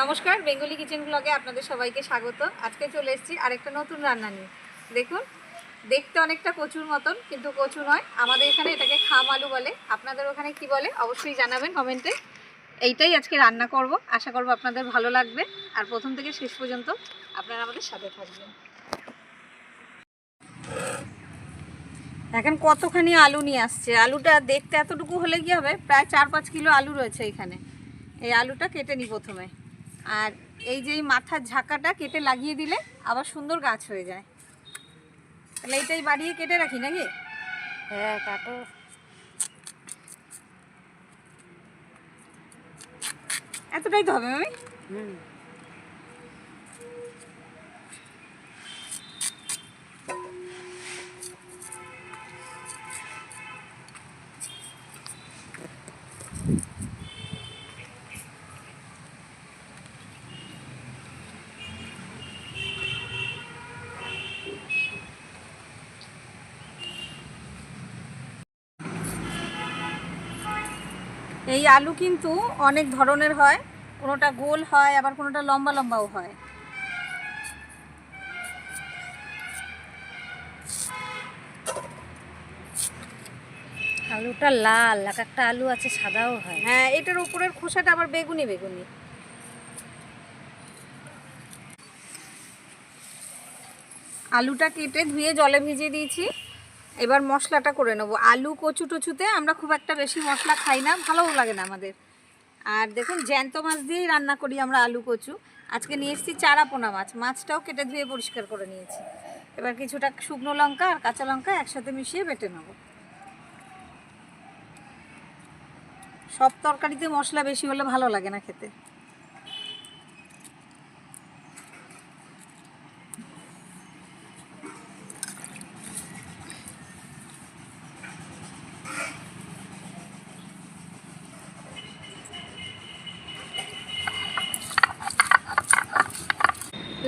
নমস্কার, Bengali kitchen ব্লগে আপনাদের সবাইকে স্বাগত। আজকে চলে এসেছি আরেকটা নতুন রান্না নিয়ে। দেখুন, দেখতে অনেকটা কচুর মতন, কিন্তু কচু নয়। আমাদের এখানে এটাকে খাম আলু বলে। আপনাদের ওখানে কি বলে? অবশ্যই জানাবেন কমেন্টে। এইটাই আজকে রান্না করব। আশা করব আপনাদের ভালো লাগবে। আর প্রথম থেকে শেষ পর্যন্ত আপনারা আমাদের সাথে থাকবেন। এখন কতখানি আলু নিয়ে আসছে? আলুটা দেখতে এতটুকু হলে কি হবে? প্রায় চার পাঁচ কিলো আলু রয়েছে এখানে। এই আলুটা কেটে নিই প্রথমে। আর এই যে মাথার ঝাঁকাটা কেটে লাগিয়ে দিলে আবার সুন্দর গাছ হয়ে যায়। তাহলে এইটাই বাড়িয়ে কেটে রাখি নাকি? হ্যাঁ কাটো এতটাই তো হবে আমি হুম। এই আলু কিন্তু অনেক ধরনের হয়। কোনোটা গোল হয় আবার কোনোটা লম্বা লম্বাও হয়। আলুটা লাল এক একটা আলু আছে সাদাও হয়। হ্যাঁ এটার উপরের খোসাটা আবার বেগুনি বেগুনি। আলুটা কেটে ধুয়ে জলে ভিজিয়ে দিয়েছি। এবার মশলাটা করে নেব। আলু, কচু টচুতে আমরা খুব একটা বেশি মশলা খাই না, ভালোও লাগে না আমাদের। আর দেখুন, জ্যান্ত মাছ দিয়েই রান্না করি আমরা আলু, কচু। আজকে নিয়ে এসেছি চারা পোনা মাছ। মাছটাও কেটে ধুয়ে পরিষ্কার করে নিয়েছি। এবার কিছুটা শুকনো লঙ্কা আর কাঁচা লঙ্কা একসাথে মিশিয়ে বেটে নেব। সব তরকারিতে মশলা বেশি হলে ভালো লাগে না খেতে।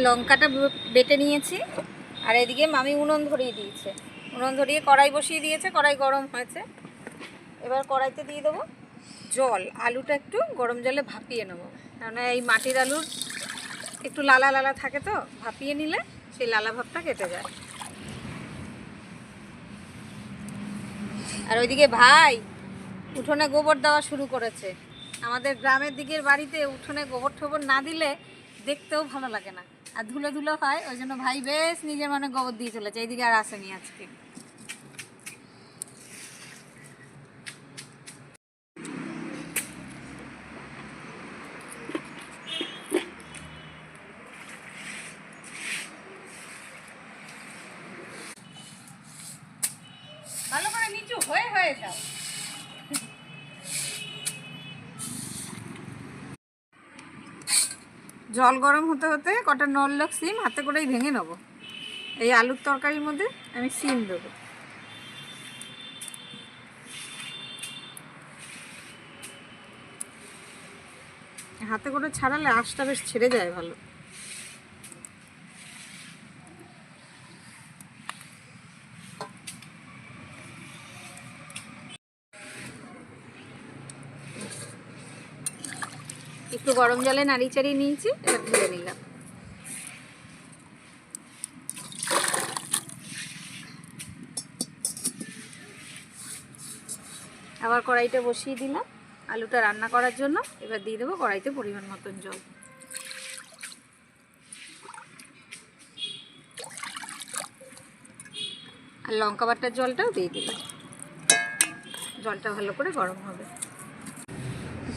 লঙ্কাটা বেটে নিয়েছি, আর এদিকে মামি উনুন ধরিয়ে দিয়েছে। উনুন ধরিয়ে কড়াই বসিয়ে দিয়েছে, কড়াই গরম হয়েছে। এবার কড়াইতে দিয়ে দেবো জল, আলুটা একটু গরম জলে ভাপিয়ে নেব। কারণ এই মাটির আলুর একটু লালা লালা থাকে তো, ভাপিয়ে নিলে সেই লালা ভাবটা কেটে যায়। আর ওইদিকে ভাই উঠোনে গোবর দেওয়া শুরু করেছে। আমাদের গ্রামের দিকের বাড়িতে উঠোনে গোবর ঠোবর না দিলে দেখতেও ভালো লাগে না। আর ধুলো ধুলো হয়, ওই জন্য ভাই বেশ নিজের মনে গোবর দিয়ে চলেছে, এইদিকে আর আসেনি আজকে। ভালো করে নিচু হয়ে হয়ে যাও। জল গরম হতে হতে কটা নললক সিম হাতে করেই ভেঙে নেব। এই আলুর তরকারির মধ্যে আমি সিম দেবো। হাতে করে ছাড়ালে আশটা বেশ ছেড়ে যায় ভালো। একটু গরম জলে নাড়ি চাড়িয়ে নিয়েছি, এবার ধুয়ে নিলাম। আবার কড়াইটা বসিয়ে দিলাম। আলুটা রান্না করার জন্য এবার দিয়ে দেবো কড়াইতে পরিমাণ মতন জল। আর লঙ্কা বাটার জলটাও দিয়ে দিলাম। জলটা ভালো করে গরম হবে।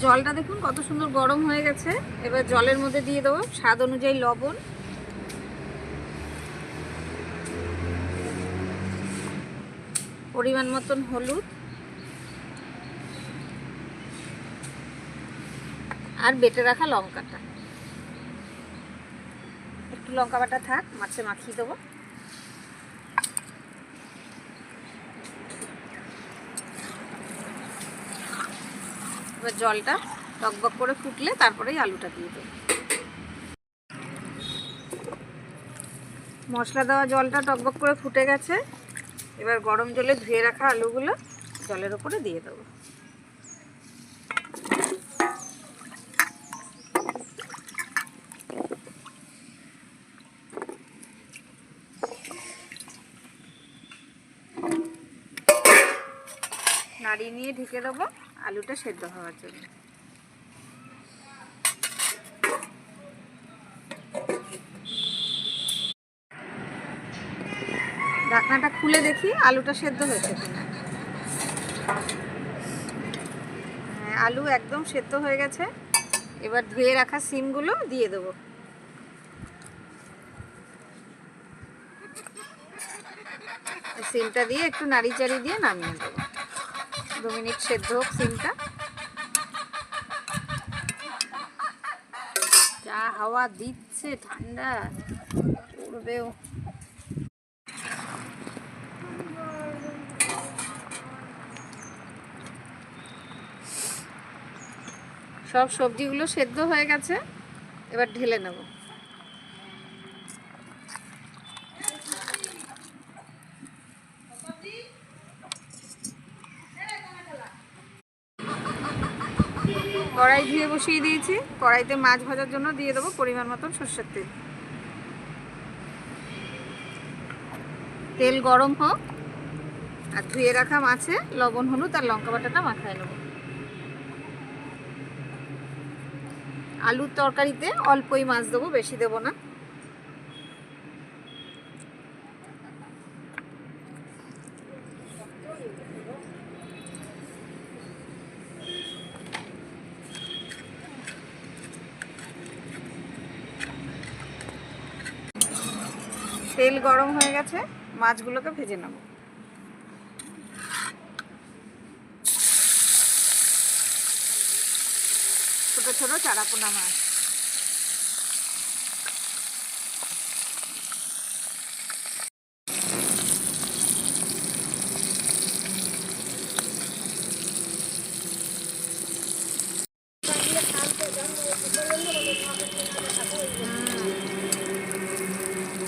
জলটা দেখুন, কত সুন্দর গরম হয়ে গেছে। এবার জলের মধ্যে দিয়ে দেবো স্বাদ অনুযায়ী লবণ। পরিমাণ মতন হলুদ। আর বেটে রাখা লঙ্কাটা। একটু লঙ্কা বাটা থাক, মাছে মাখিয়ে দেবো। এবার জলটা টকবক করে ফুটলে তারপরেই আলুটা দিয়ে দেবো। মশলা দেওয়া জলটা টকবক করে ফুটে গেছে। এবার গরম জলে ধুয়ে রাখা আলুগুলো জলের ওপরে দিয়ে দেবো। নাড়িয়ে নিয়ে ঢেকে দেবো। আলুটা সেদ্ধ হওয়ার জন্য। ঢাকনাটা খুলে দেখি আলুটা সেদ্ধ হয়েছে কিনা। হ্যাঁ আলু একদম সেদ্ধ হয়ে গেছে। এবার ধুয়ে রাখা সিমগুলো দিয়ে দেবো। সিমটা দিয়ে একটু নাড়ি চাড়ি দিয়ে নামিয়ে দেবো। দু মিনিট সেদ্ধ হোক সিমটা। যা হাওয়া দিচ্ছে ঠান্ডা, পড়বেও। সব সবজিগুলো সেদ্ধ হয়ে গেছে, এবার ঢেলে নেব। কড়াই ধুয়ে বসিয়ে দিয়েছি। কড়াইতে মাছ ভাজার জন্য দিয়ে দেবো পরিমাণ মতন সর্ষের তেল। তেল গরম হোক আর ধুয়ে রাখা মাছে লবণ, হলুদ আর লঙ্কা বাটাটা মাথায় নেব। আলুর তরকারিতে অল্পই মাছ দেবো, বেশি দেবো না। তেল গরম হয়ে গেছে মাছগুলোকে ভেজে নেব। ছোট ছোট চারাপোনা মাছ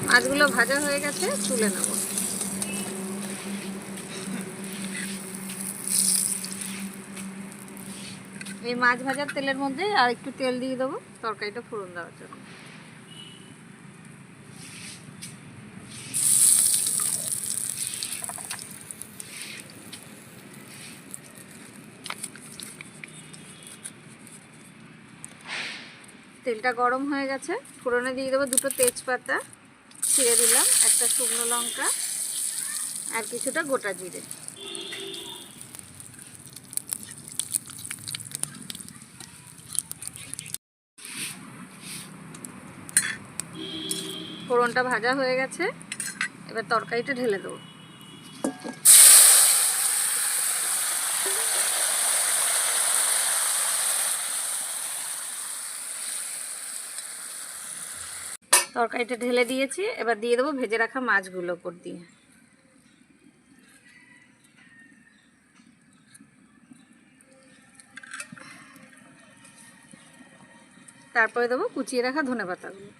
মাছগুলো ভাজা হয়ে গেছে, তুলে নেব। এই মাছ ভাজার তেলের মধ্যে আর একটু তেল দিয়ে দেবো, তরকারিটা ফোড়ন দেওয়ার জন্য। তেলটা গরম হয়ে গেছে, ফোড়নে দিয়ে দেবো দুটো তেজপাতা। ছিঁড়ে দিলাম একটা শুকনো লঙ্কা আর কিছুটা গোটা জিরে। ফোড়নটা ভাজা হয়ে গেছে, এবার তরকারিটা ঢেলে দেবো। তরকারিটা ঢেলে দিয়েছি, এবার দিয়ে দেবো ভেজে রাখা মাছগুলো উপর দিয়ে। তারপরে দেবো কুচিয়ে রাখা ধনে পাতাগুলো।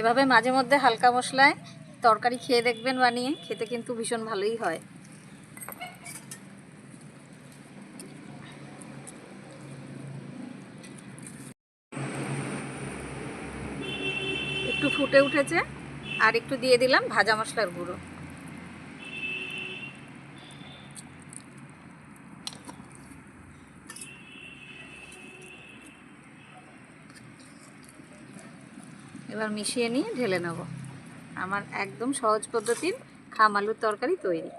এভাবে মাঝে মধ্যে হালকা মশলায় তরকারি খেয়ে দেখবেন বানিয়ে, খেতে কিন্তু ভীষণ ভালোই হয় একটু ফুটে উঠেছে আর একটু দিয়ে দিলাম ভাজা মশলার গুঁড়ো। এবার মিশিয়ে নিয়ে ঢেলে নেব। আমার একদম সহজ পদ্ধতির খাম আলুর তরকারি তৈরি।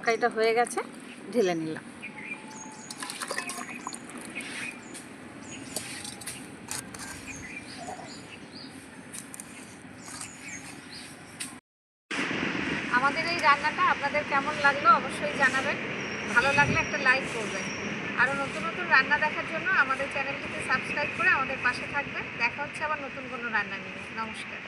তরকারিটা হয়ে গেছে, ঢেলে নিলাম। আমাদের এই রান্নাটা আপনাদের কেমন লাগল অবশ্যই জানাবেন। ভালো লাগলে একটা লাইক করবেন। আরও নতুন নতুন রান্না দেখার জন্য আমাদের চ্যানেলটিতে সাবস্ক্রাইব করে আমাদের পাশে থাকবেন। দেখা হচ্ছে আবার নতুন কোনো রান্না নিয়ে। নমস্কার।